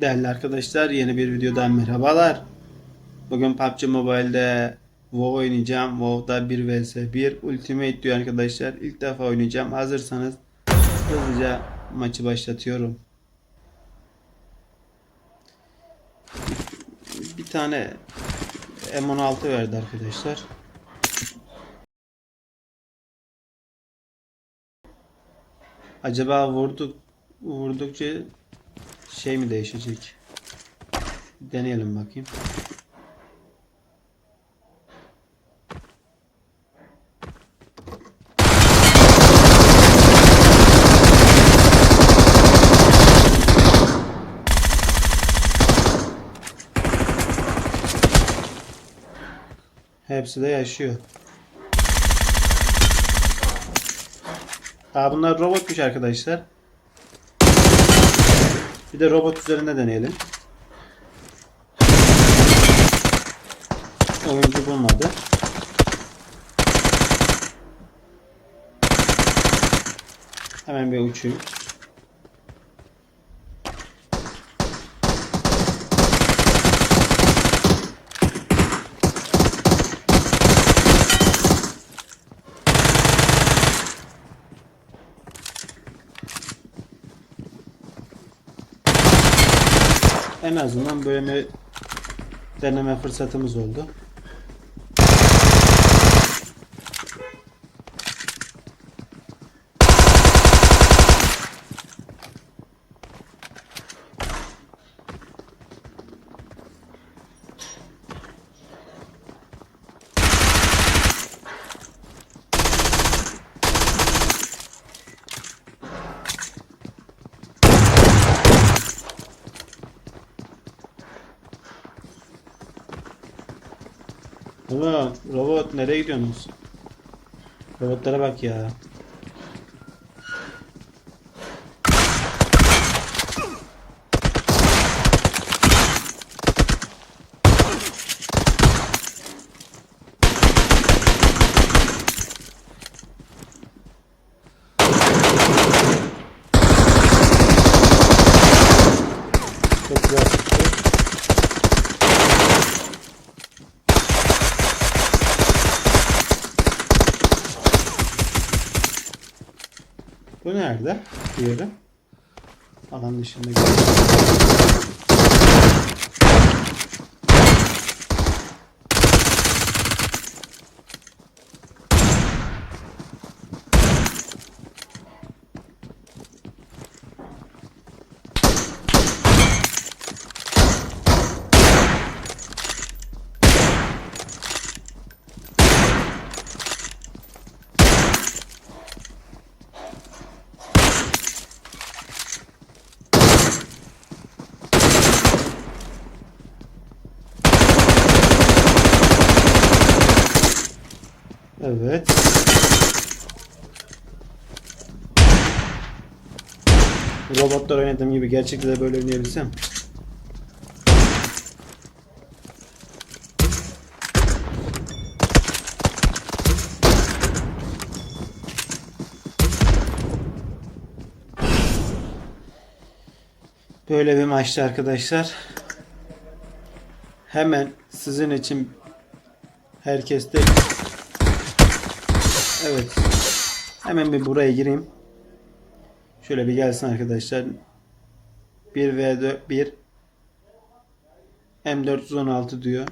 Değerli arkadaşlar yeni bir videodan merhabalar. Bugün PUBG Mobile'de WoW oynayacağım. WoW'da 1 vs 1 Ultimate diyor arkadaşlar. İlk defa oynayacağım. Hazırsanız hızlıca maçı başlatıyorum. Bir tane M16 verdi arkadaşlar. Acaba vurduk vurdukça şey mi değişecek? Deneyelim bakayım. Hepsi de yaşıyor. Aa, bunlar robotmuş arkadaşlar. Bir de robot üzerinde deneyelim. Oyuncu bulmadı. Hemen bir uçayım. En azından bir deneme fırsatımız oldu. Ulan robot nereye gidiyorsunuz? Robotlara bak ya. Çok güzel Bu nerede? Diğeri. Alan dışında gidiyor. Evet. Robotlar oynadığım gibi gerçekte de böyle oynayabilsem. Böyle bir maçtı arkadaşlar. Hemen sizin için herkes de Evet. Hemen bir buraya gireyim. Şöyle bir gelsin arkadaşlar. 1 v 1 M416 diyor.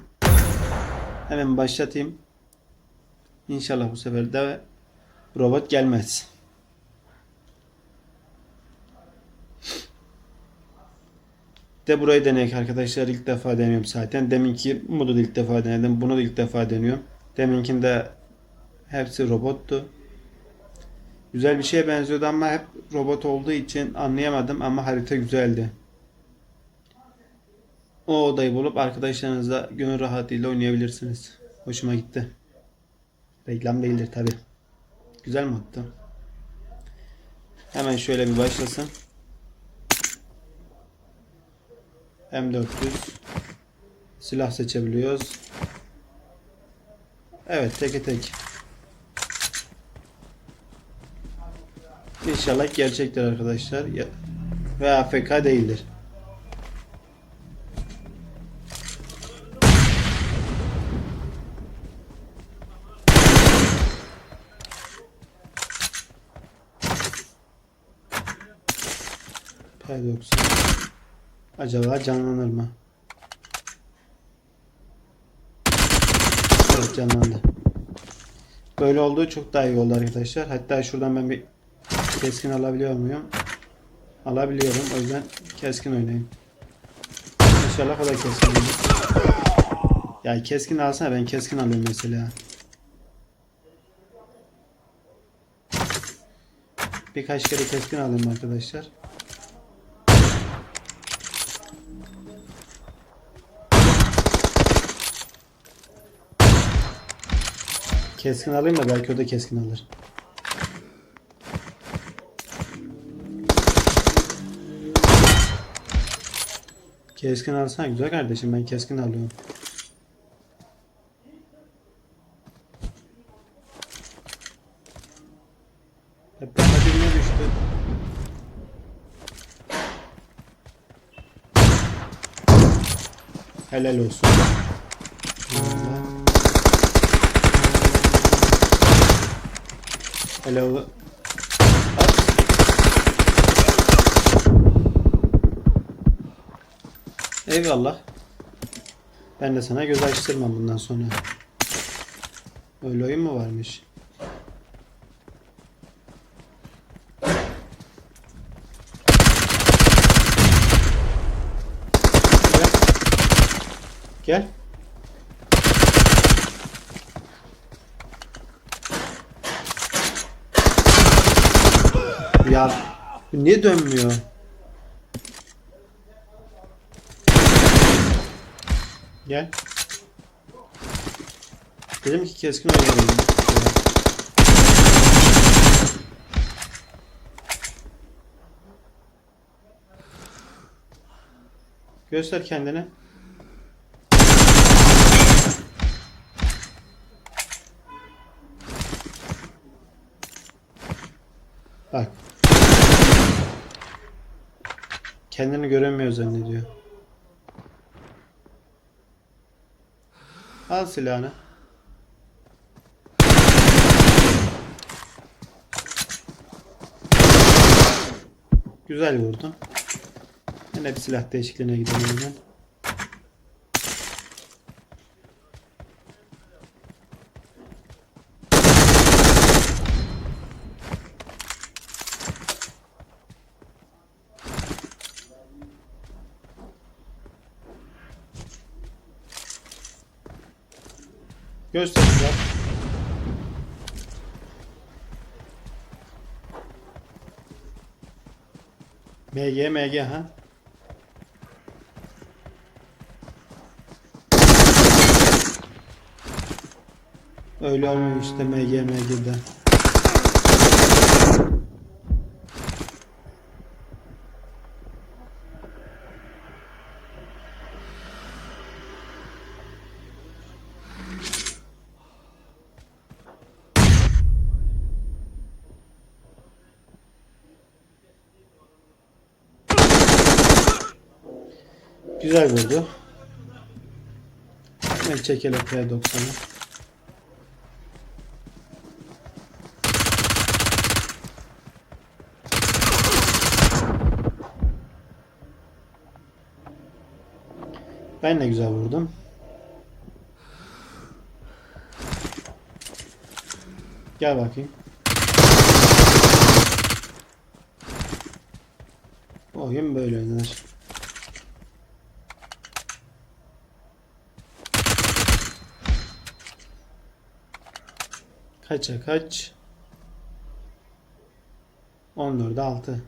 Hemen başlatayım. İnşallah bu sefer de robot gelmez. De burayı deneyek arkadaşlar. ilk defa deniyorum zaten. Deminki modu da ilk defa denedim. Bunu da ilk defa deniyorum. Deminkinde Hepsi robottu. Güzel bir şeye benziyordu ama hep robot olduğu için anlayamadım ama harita güzeldi. O odayı bulup arkadaşlarınızla gönül rahatıyla oynayabilirsiniz. Hoşuma gitti. Reklam değildir tabi. Güzel moddu. Hemen şöyle bir başlasın. M400 Silah seçebiliyoruz. Evet teke tek. İnşallah gerçektir arkadaşlar. Ve AFK değildir. P90 Acaba canlanır mı? Evet canlandı. Böyle olduğu çok daha iyi oldu arkadaşlar. Hatta şuradan ben bir keskin alabiliyor muyum? Alabiliyorum. O yüzden keskin oynayayım. İnşallah o da keskin olur. Ya keskin alsana ben keskin alıyorum mesela. Birkaç kere keskin alayım arkadaşlar. Keskin alayım da belki o da keskin alır. Keskin alsana güzel kardeşim ben keskin alıyorum. Hep bana. Helal olsun. Helal. At. Eyvallah. Ben de sana göz açtırmam bundan sonra. Öyle oyun mu varmış? Gel. Gel. Ya niye dönmüyor? Gel. Dedim ki keskin oynayalım. Göster kendini. Bak. Kendini göremiyor zannediyor. Al silahını. Güzel vurdun. Yine bir silah değişikliğine gidelim hemen. Göster silah. MG MG ha. Öyle olmuyor işte MG MG'de. Güzel vurdu. Hemen çekelim P90'ı. Ben de güzel vurdum. Gel bakayım. Oyun böyle oynanır. Kaça kaç? 14'e 6.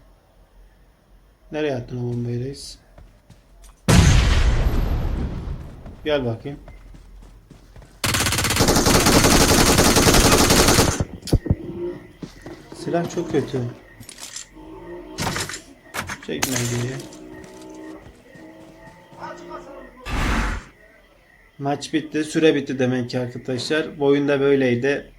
Nereye attın o bombayı reis? Gel bakayım. Silah çok kötü. Çekme diye. Maç bitti. Süre bitti demek ki arkadaşlar. Bu oyunda böyleydi.